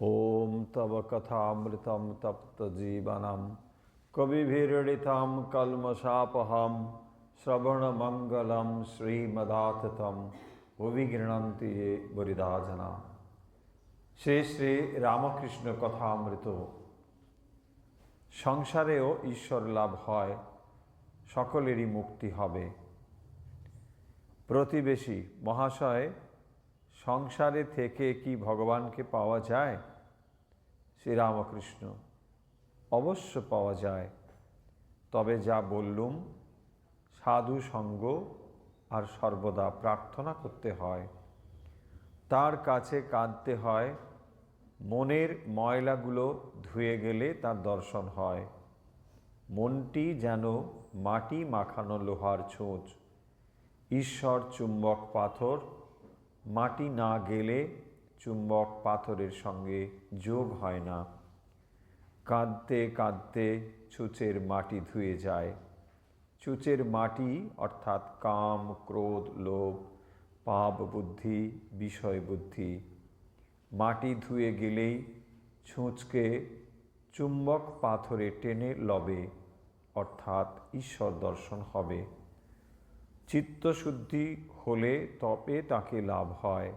ॐ तव कथामृतं तप्तजीवनं कविभिरडितं कल्मषापहं श्रवणमङ्गलं श्रीमदाततं ভুবি গৃণন্তি এ বরিদাজনা শ্রী শ্রী রামকৃষ্ণ কথামৃত সংসারেও ঈশ্বর লাভ হয় সকলেরই মুক্তি হবে প্রতিবেশী মহাশয় সংসারে থেকে কি ভগবানকে পাওয়া যায়? শ্রীরামকৃষ্ণ, অবশ্য পাওয়া যায়। তবে যা বললুম, সাধু সঙ্গ আর সর্বদা প্রার্থনা করতে হয়। তার কাছে কাঁদতে হয়, মনের ময়লাগুলো ধুয়ে গেলে তার দর্শন হয়। মনটি যেন মাটি মাখানো লোহার ছোঁচ, ঈশ্বর চুম্বক পাথর মাটি না গেলে চুম্বক পাথরের সঙ্গে যোগ হয় না। কাঁদতে কাঁদতে ছুঁচের মাটি ধুয়ে যায়। চুচের মাটি অর্থাৎ কাম, ক্রোধ, লোভ, পাপ বুদ্ধি, বিষয় বুদ্ধি। মাটি ধুয়ে গেলেই ছুঁচকে চুম্বক পাথরে টেনে লবে, অর্থাৎ ঈশ্বর দর্শন হবে। চিত্তশুদ্ধি হলে তবে তাকে লাভ হয়।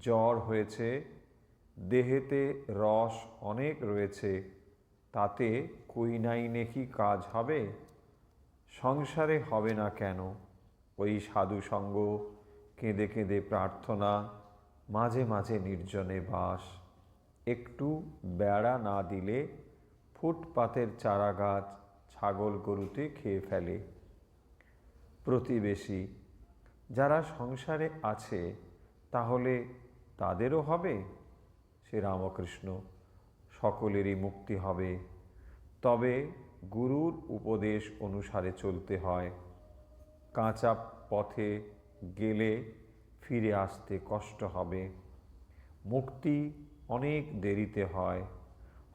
জ্বর হয়েছে, দেহেতে রস অনেক রয়েছে, তাতে কুইনাইনে কি কাজ হবে? সংসারে হবে না কেন? ওই সাধু সঙ্গ, কেঁদে কেঁদে প্রার্থনা, মাঝে মাঝে নির্জনে বাস। একটু বেড়া না দিলে ফুটপাতের চারা গাছ ছাগল গরুতে খেয়ে ফেলে। প্রতিবেশী। যারা সংসারে আছে, তাহলে তাদেরও হবে? সে রামকৃষ্ণ, সকলেরই মুক্তি হবে। তবে গুরুর উপদেশ অনুসারে চলতে হয়। কাঁচা পথে গেলে ফিরে আসতে কষ্ট হবে। মুক্তি অনেক দেরিতে হয়।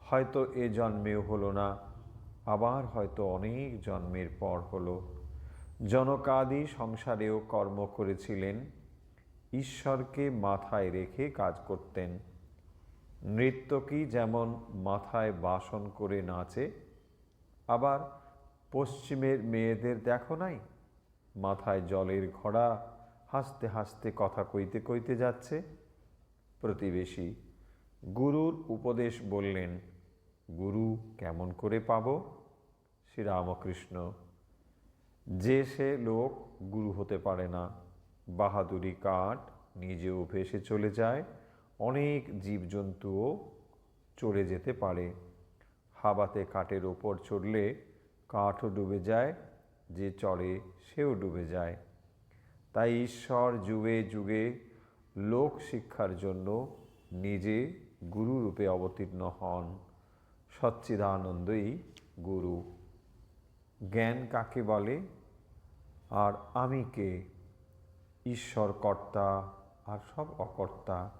হয়তো এ জন্মেও হলো না, আবার হয়তো অনেক জন্মের পর হলো। জনকাদি সংসারেও কর্ম করেছিলেন, ঈশ্বরকে মাথায় রেখে কাজ করতেন। নৃত্যকী যেমন মাথায় বাসন করে নাচে, আবার পশ্চিমের মেয়েদের দেখো নাই? মাথায় জলের ঘোড়া হাসতে হাসতে কথা কইতে কইতে যাচ্ছে। প্রতিবেশী গুরুর উপদেশ বললেন, গুরু কেমন করে পাব? শ্রীরামকৃষ্ণ যে সে লোক গুরু হতে পারে না, বাহাদুরি কাঠ নিজেও ভেসে চলে যায়, অনেক জীবজন্তুও চলে যেতে পারে। হাবাতে কাঠের ওপর চড়লে কাঠও ডুবে যায়, যে চড়ে সেও ডুবে যায়। তাই ঈশ্বর যুগে যুগে লোক শিক্ষার জন্য নিজে গুরুরূপে অবতীর্ণ হন। সচ্চিদানন্দই গুরু। জ্ঞান কাকে বলে? আর আমি কে? ঈশ্বর কর্তা আর সব অকর্তা,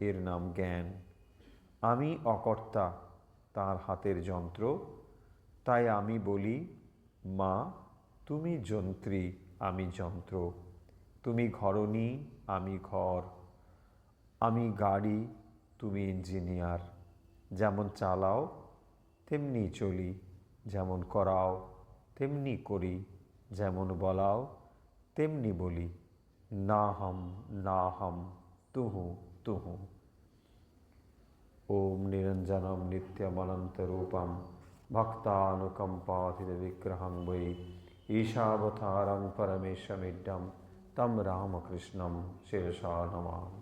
এর নাম জ্ঞান। আমি অকর্তা, তার হাতের যন্ত্র। তাই আমি বলি, মা, তুমি যন্ত্রী, আমি যন্ত্র। তুমি ঘরণী, আমি ঘর। আমি গাড়ি, তুমি ইঞ্জিনিয়ার। যেমন চালাও, তেমনি চলি। যেমন করাও তেমনি করি যেমন বলাও, তেমনি বলি না হম না হম তুহু তুহু। ওম নিরঞ্জনম নিত্যমনন্তরূপম ভক্তানুকম্পাতিবিগ্রহং বৈ ঈশাবতারং পরমেশমিড্ডম তম রামকৃষ্ণম শিরসা নমঃ